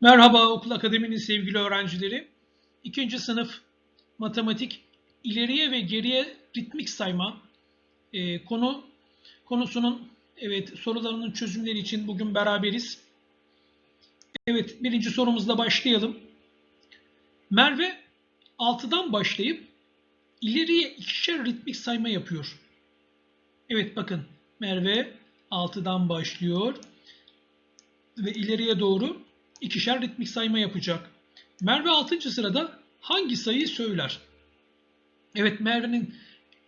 Merhaba Okul Akademi'nin sevgili öğrencileri. İkinci sınıf matematik ileriye ve geriye ritmik sayma e, konu konusunun evet sorularının çözümleri için bugün beraberiz. Evet birinci sorumuzla başlayalım. Merve 6'dan başlayıp ileriye ikişer ritmik sayma yapıyor. Evet bakın Merve 6'dan başlıyor ve ileriye doğru ikişer ritmik sayma yapacak. Merve 6. sırada hangi sayıyı söyler? Evet Merve'nin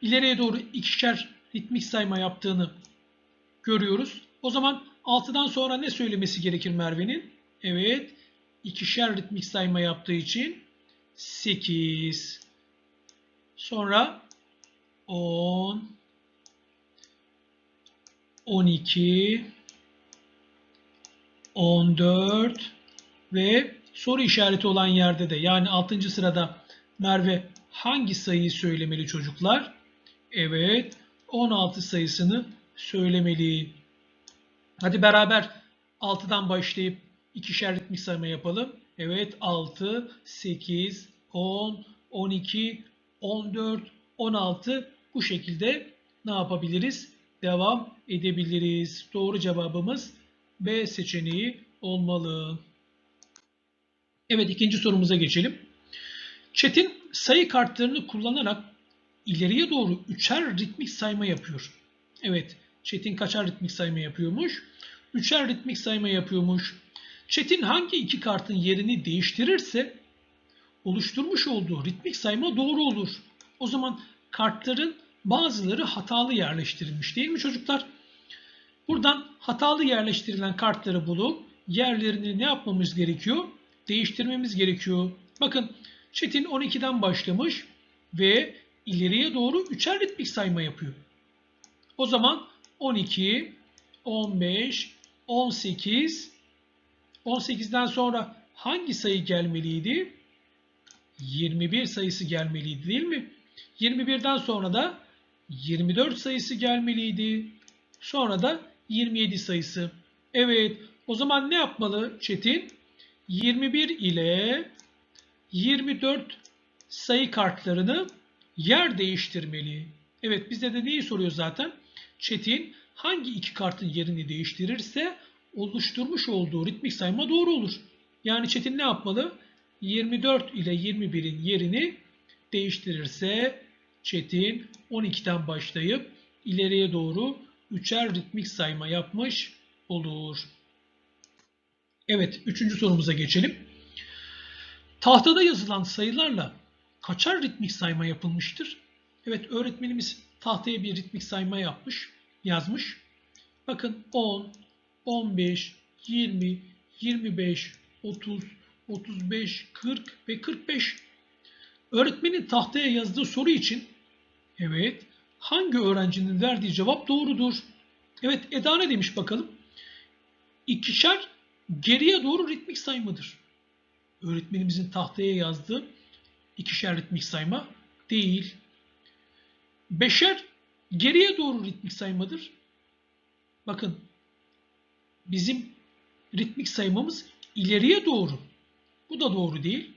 ileriye doğru ikişer ritmik sayma yaptığını görüyoruz. O zaman 6'dan sonra ne söylemesi gerekir Merve'nin? Evet ikişer ritmik sayma yaptığı için 8. Sonra 10 12 14 ve soru işareti olan yerde de yani 6. sırada Merve hangi sayıyı söylemeli çocuklar? Evet 16 sayısını söylemeli. Hadi beraber 6'dan başlayıp ikişer ritmik sayma yapalım. Evet 6, 8, 10, 12, 14, 16 bu şekilde ne yapabiliriz? Devam edebiliriz. Doğru cevabımız B seçeneği olmalı. Evet ikinci sorumuza geçelim. Çetin sayı kartlarını kullanarak ileriye doğru üçer ritmik sayma yapıyor. Evet Çetin kaçar ritmik sayma yapıyormuş? Üçer ritmik sayma yapıyormuş. Çetin hangi iki kartın yerini değiştirirse oluşturmuş olduğu ritmik sayma doğru olur. O zaman kartların bazıları hatalı yerleştirilmiş değil mi çocuklar? Buradan hatalı yerleştirilen kartları bulup yerlerini ne yapmamız gerekiyor? Değiştirmemiz gerekiyor. Bakın Çetin 12'den başlamış ve ileriye doğru üçer ritmik sayma yapıyor. O zaman 12, 15, 18, 18'den sonra hangi sayı gelmeliydi? 21 sayısı gelmeliydi değil mi? 21'den sonra da 24 sayısı gelmeliydi. Sonra da 27 sayısı. Evet o zaman ne yapmalı Çetin? 21 ile 24 sayı kartlarını yer değiştirmeli. Evet bize de neyi soruyor zaten? Çetin hangi iki kartın yerini değiştirirse oluşturmuş olduğu ritmik sayma doğru olur. Yani Çetin ne yapmalı? 24 ile 21'in yerini değiştirirse Çetin 12'den başlayıp ileriye doğru üçer ritmik sayma yapmış olur. Evet, üçüncü sorumuza geçelim. Tahtada yazılan sayılarla kaçar ritmik sayma yapılmıştır? Evet, öğretmenimiz tahtaya bir ritmik sayma yapmış, yazmış. Bakın 10, 15, 20, 25, 30, 35, 40 ve 45. Öğretmenin tahtaya yazdığı soru için evet hangi öğrencinin verdiği cevap doğrudur? Evet Eda ne demiş bakalım? İkişer geriye doğru ritmik saymadır. Öğretmenimizin tahtaya yazdığı ikişer ritmik sayma değil. Beşer geriye doğru ritmik saymadır. Bakın bizim ritmik saymamız ileriye doğru. Bu da doğru değil.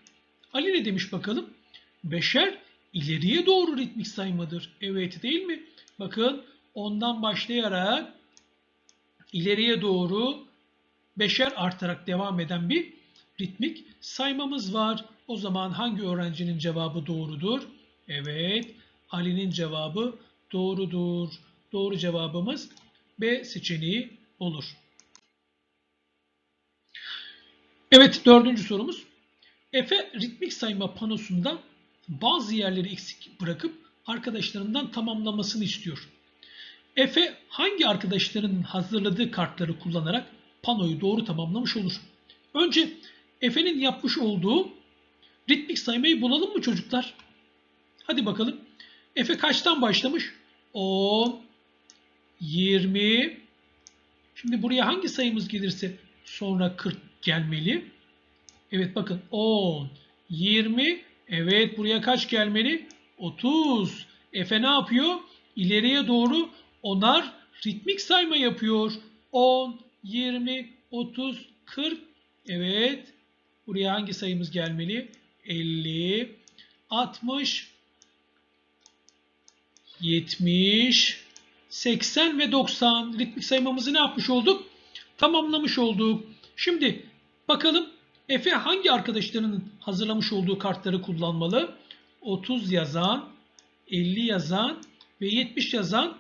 Ali ne demiş bakalım? Beşer ileriye doğru ritmik saymadır. Evet değil mi? Bakın ondan başlayarak ileriye doğru beşer artarak devam eden bir ritmik saymamız var. O zaman hangi öğrencinin cevabı doğrudur? Evet, Ali'nin cevabı doğrudur. Doğru cevabımız B seçeneği olur. Evet, dördüncü sorumuz. Efe ritmik sayma panosunda bazı yerleri eksik bırakıp arkadaşlarından tamamlamasını istiyor. Efe hangi arkadaşlarının hazırladığı kartları kullanarak panoyu doğru tamamlamış olur? Önce Efe'nin yapmış olduğu ritmik saymayı bulalım mı çocuklar? Hadi bakalım. Efe kaçtan başlamış? 10, 20. Şimdi buraya hangi sayımız gelirse sonra 40 gelmeli. Evet bakın 10, 20. Evet buraya kaç gelmeli? 30. Efe ne yapıyor? İleriye doğru onar ritmik sayma yapıyor. 10, 20, 30, 40. Evet Buraya hangi sayımız gelmeli? 50, 60, 70, 80 ve 90 ritmik saymamızı ne yapmış olduk? Tamamlamış olduk. Şimdi bakalım Efe hangi arkadaşlarının hazırlamış olduğu kartları kullanmalı? 30 yazan, 50 yazan ve 70 yazan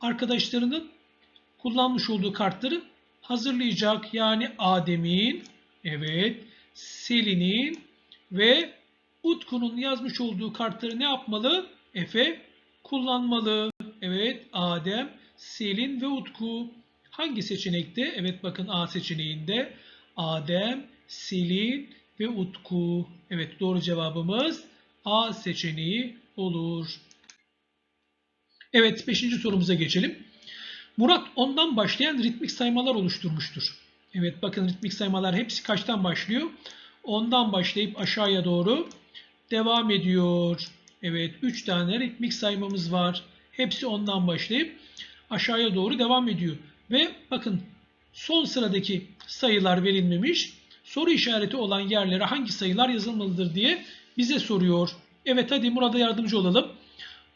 arkadaşlarının kullanmış olduğu kartları hazırlayacak. Yani Adem'in, evet, Selin'in ve Utku'nun yazmış olduğu kartları ne yapmalı? Efe kullanmalı. Evet, Adem, Selin ve Utku. Hangi seçenekte? Evet bakın A seçeneğinde Adem, Selin ve Utku. Evet doğru cevabımız A seçeneği olur. Evet 5. sorumuza geçelim. Murat ondan başlayan ritmik saymalar oluşturmuştur. Evet bakın ritmik saymalar hepsi kaçtan başlıyor? Ondan başlayıp aşağıya doğru devam ediyor. Evet 3 tane ritmik saymamız var. Hepsi ondan başlayıp aşağıya doğru devam ediyor. Ve bakın son sıradaki sayılar verilmemiş. Soru işareti olan yerlere hangi sayılar yazılmalıdır diye bize soruyor. Evet hadi Murat'a yardımcı olalım.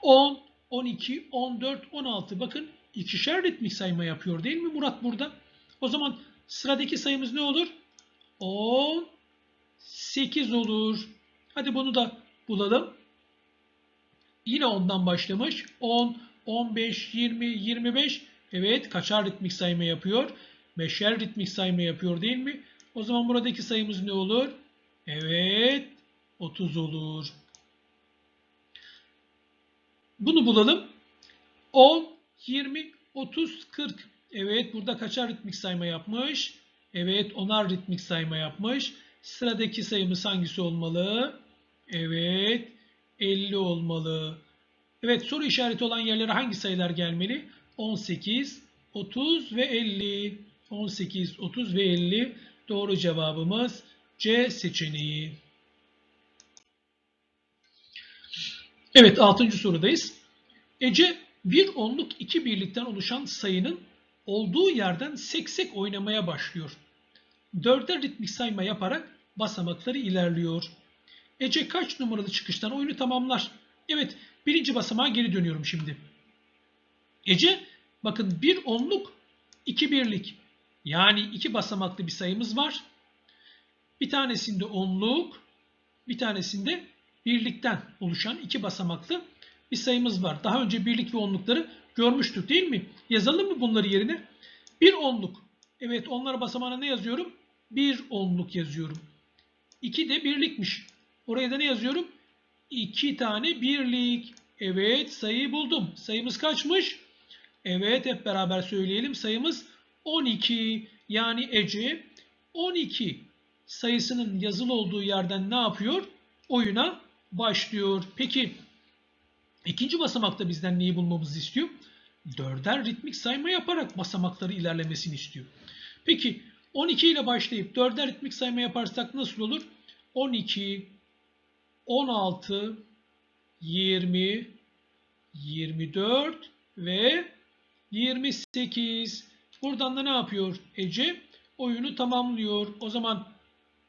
10, 12, 14, 16. Bakın ikişer ritmik sayma yapıyor değil mi Murat burada? O zaman sıradaki sayımız ne olur? 10, 8 olur. Hadi bunu da bulalım. Yine ondan başlamış. 10, 15, 20, 25. Evet kaçar ritmik sayma yapıyor? Beşer ritmik sayma yapıyor değil mi? O zaman buradaki sayımız ne olur? Evet 30 olur. Bunu bulalım. 10, 20, 30, 40. Evet burada kaçar ritmik sayma yapmış? Evet onar ritmik sayma yapmış. Sıradaki sayımız hangisi olmalı? Evet 50 olmalı. Evet soru işareti olan yerlere hangi sayılar gelmeli? 18, 30 ve 50. 18, 30 ve 50 doğru cevabımız C seçeneği. Evet 6. sorudayız. Ece bir onluk iki birlikten oluşan sayının olduğu yerden seksek oynamaya başlıyor. Dörder ritmik sayma yaparak basamakları ilerliyor. Ece kaç numaralı çıkıştan oyunu tamamlar? Evet birinci basamağa geri dönüyorum şimdi. Ece bakın bir onluk iki birlik yani iki basamaklı bir sayımız var. Bir tanesinde onluk bir tanesinde birlikten oluşan iki basamaklı bir sayımız var. Daha önce birlik ve onlukları görmüştük değil mi? Yazalım mı bunları yerine? Bir onluk. Evet onlar basamağına ne yazıyorum? Bir onluk yazıyorum. İki de birlikmiş. Oraya da ne yazıyorum? İki tane birlik. Evet sayıyı buldum. Sayımız kaçmış? Evet hep beraber söyleyelim. Sayımız 12. Yani Ece 12 sayısının yazılı olduğu yerden ne yapıyor? Oyuna başlıyor. Peki ikinci basamakta bizden neyi bulmamızı istiyor? Dörder ritmik sayma yaparak basamakları ilerlemesini istiyor. Peki 12 ile başlayıp dörder ritmik sayma yaparsak nasıl olur? 12, 16, 20, 24 ve 28. Buradan da ne yapıyor Ece? Oyunu tamamlıyor. O zaman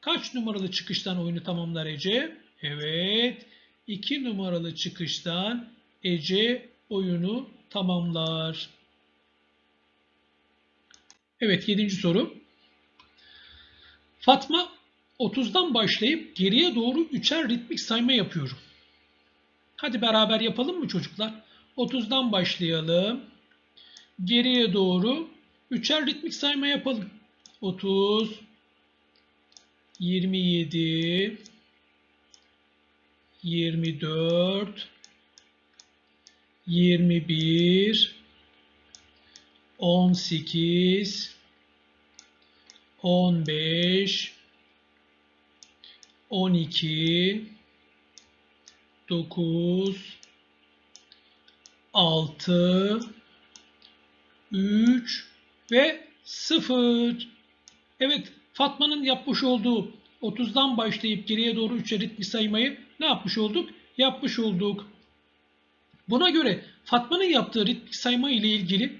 kaç numaralı çıkıştan oyunu tamamlar Ece? Evet. 2 numaralı çıkıştan Ece oyunu tamamlar. Evet 7. soru. Fatma 30'dan başlayıp geriye doğru üçer ritmik sayma yapıyorum. Hadi beraber yapalım mı çocuklar? 30'dan başlayalım. Geriye doğru üçer ritmik sayma yapalım. 30 27 24 21 18 15 12 9 6 3 ve 0. Evet Fatma'nın yapmış olduğu 30'dan başlayıp geriye doğru 3'e ritmi saymayı ne yapmış olduk? Yapmış olduk. Buna göre Fatma'nın yaptığı ritmik sayma ile ilgili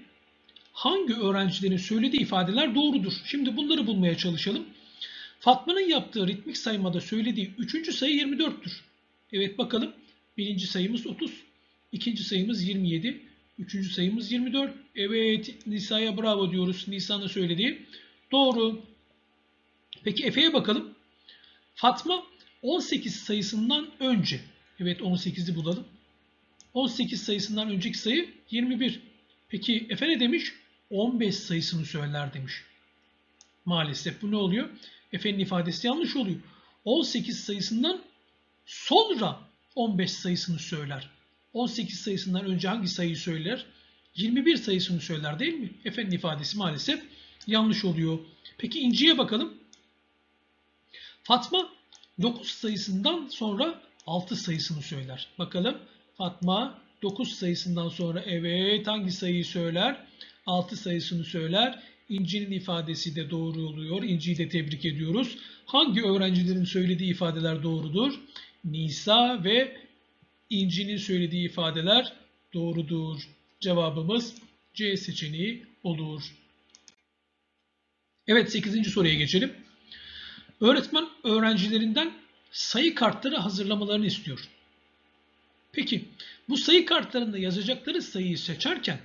hangi öğrencilerin söylediği ifadeler doğrudur? Şimdi bunları bulmaya çalışalım. Fatma'nın yaptığı ritmik saymada söylediği üçüncü sayı 24'tür. Evet bakalım. Birinci sayımız 30. ikinci sayımız 27. Üçüncü sayımız 24. Evet Nisa'ya bravo diyoruz. Nisa'nın söylediği. Doğru. Peki Efe'ye bakalım. Fatma 18 sayısından önce. Evet 18'i bulalım. 18 sayısından önceki sayı 21. Peki Efe ne demiş? 15 sayısını söyler demiş. Maalesef bu ne oluyor? Efe'nin ifadesi yanlış oluyor. 18 sayısından sonra 15 sayısını söyler. 18 sayısından önce hangi sayıyı söyler? 21 sayısını söyler değil mi? Efe'nin ifadesi maalesef yanlış oluyor. Peki İnci'ye bakalım. Fatma 9 sayısından sonra 6 sayısını söyler. Bakalım Fatma 9 sayısından sonra evet hangi sayıyı söyler? 6 sayısını söyler. İnci'nin ifadesi de doğru oluyor. İnci'yi de tebrik ediyoruz. Hangi öğrencilerin söylediği ifadeler doğrudur? Nisa ve İnci'nin söylediği ifadeler doğrudur. Cevabımız C seçeneği olur. Evet 8. soruya geçelim. Öğretmen öğrencilerinden sayı kartları hazırlamalarını istiyor. Peki bu sayı kartlarında yazacakları sayıyı seçerken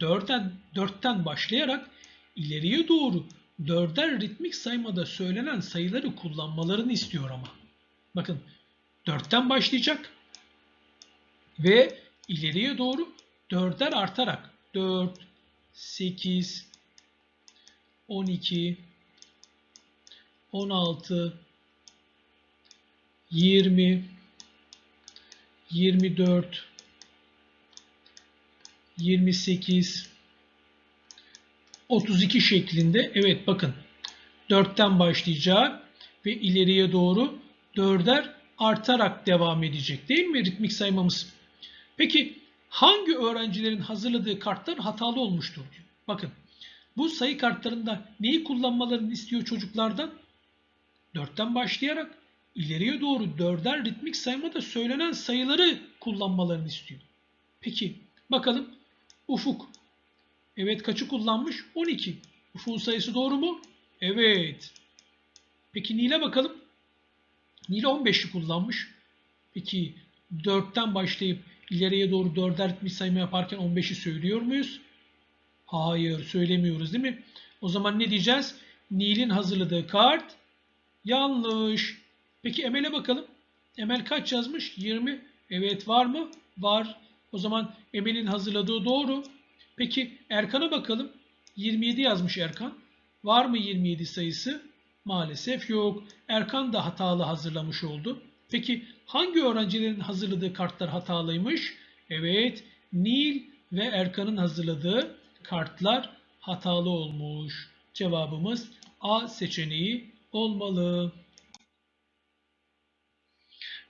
4'ten, 4'ten başlayarak ileriye doğru dörder ritmik saymada söylenen sayıları kullanmalarını istiyor ama. Bakın 4'ten başlayacak ve ileriye doğru dörder artarak 4, 8, 12, 16, 20, 24, 28, 32 şeklinde. Evet bakın 4'ten başlayacak ve ileriye doğru 4'er artarak devam edecek değil mi ritmik saymamız? Peki hangi öğrencilerin hazırladığı kartlar hatalı olmuştur. Bakın bu sayı kartlarında neyi kullanmalarını istiyor çocuklardan? 4'ten başlayarak ileriye doğru 4'er ritmik saymada söylenen sayıları kullanmalarını istiyor. Peki bakalım Ufuk. Evet kaçı kullanmış? 12. Ufuk'un sayısı doğru mu? Evet. Peki Nil'e bakalım. Nil 15'i kullanmış. Peki 4'ten başlayıp ileriye doğru 4'er ritmik sayma yaparken 15'i söylüyor muyuz? Hayır söylemiyoruz değil mi? O zaman ne diyeceğiz? Nil'in hazırladığı kart yanlış. Peki Emel'e bakalım. Emel kaç yazmış? 20. Evet var mı? Var. O zaman Emel'in hazırladığı doğru. Peki Erkan'a bakalım. 27 yazmış Erkan. Var mı 27 sayısı? Maalesef yok. Erkan da hatalı hazırlamış oldu. Peki hangi öğrencilerin hazırladığı kartlar hatalıymış? Evet, Nil ve Erkan'ın hazırladığı kartlar hatalı olmuş. Cevabımız A seçeneği olmalı.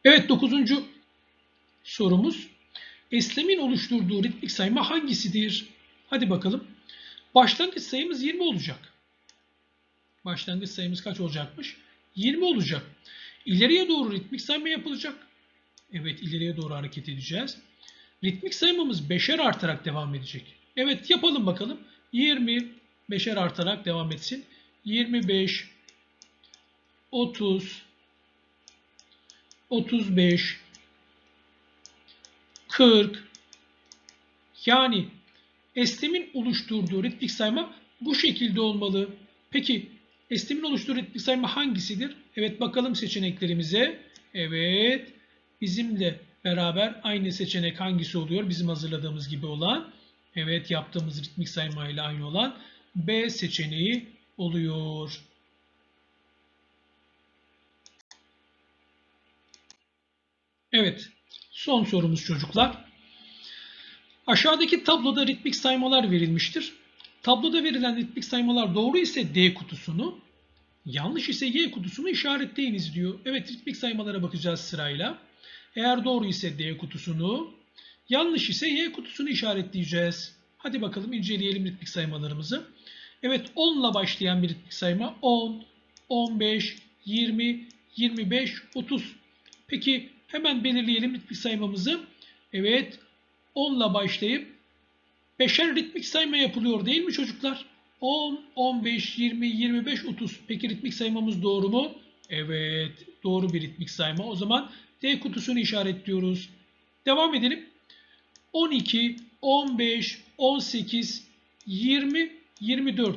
Evet dokuzuncu sorumuz. Eslem'in oluşturduğu ritmik sayma hangisidir? Hadi bakalım. Başlangıç sayımız 20 olacak. Başlangıç sayımız kaç olacakmış? 20 olacak. İleriye doğru ritmik sayma yapılacak. Evet ileriye doğru hareket edeceğiz. Ritmik saymamız 5'er artarak devam edecek. Evet yapalım bakalım. 20 5'er artarak devam etsin. 25 30 35 40 yani estimin oluşturduğu ritmik sayma bu şekilde olmalı. Peki estimin oluşturduğu ritmik sayma hangisidir? Evet bakalım seçeneklerimize. Evet bizimle beraber aynı seçenek hangisi oluyor? Bizim hazırladığımız gibi olan. Evet yaptığımız ritmik sayma ile aynı olan B seçeneği oluyor. Evet, son sorumuz çocuklar. Aşağıdaki tabloda ritmik saymalar verilmiştir. Tabloda verilen ritmik saymalar doğru ise D kutusunu, yanlış ise Y kutusunu işaretleyiniz diyor. Evet, ritmik saymalara bakacağız sırayla. Eğer doğru ise D kutusunu, yanlış ise Y kutusunu işaretleyeceğiz. Hadi bakalım inceleyelim ritmik saymalarımızı. Evet 10 ile başlayan bir ritmik sayma 10, 15, 20, 25, 30. Peki hemen belirleyelim ritmik saymamızı. Evet 10 ile başlayıp 5'er ritmik sayma yapılıyor değil mi çocuklar? 10, 15, 20, 25, 30. Peki ritmik saymamız doğru mu? Evet, doğru bir ritmik sayma. O zaman D kutusunu işaretliyoruz. Devam edelim. 12, 15, 18, 20, 24.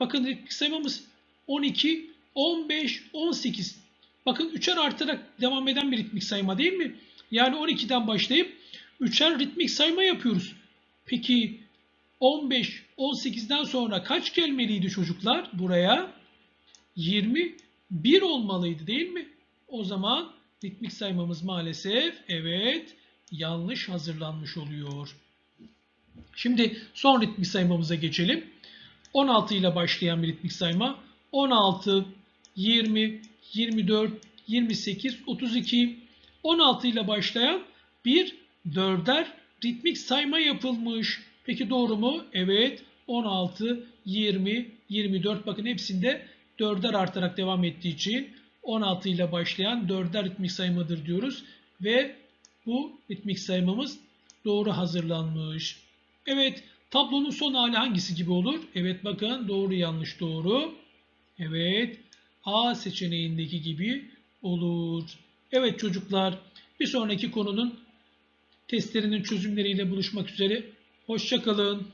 Bakın ritmik saymamız 12, 15, 18. Bakın üçer artarak devam eden bir ritmik sayma değil mi? Yani 12'den başlayıp üçer ritmik sayma yapıyoruz. Peki 15, 18'den sonra kaç gelmeliydi çocuklar buraya? 21 olmalıydı değil mi? O zaman ritmik saymamız maalesef evet yanlış hazırlanmış oluyor. Şimdi son ritmik saymamıza geçelim. 16 ile başlayan bir ritmik sayma. 16, 20, 24, 28, 32. 16 ile başlayan bir dörder ritmik sayma yapılmış. Peki doğru mu? Evet. 16, 20, 24 bakın hepsinde dörder artarak devam ettiği için 16 ile başlayan dörder ritmik saymadır diyoruz. Ve bu ritmik saymamız doğru hazırlanmış. Evet tablonun son hali hangisi gibi olur? Evet bakın doğru yanlış doğru. Evet A seçeneğindeki gibi olur. Evet çocuklar bir sonraki konunun testlerinin çözümleriyle buluşmak üzere. Hoşçakalın.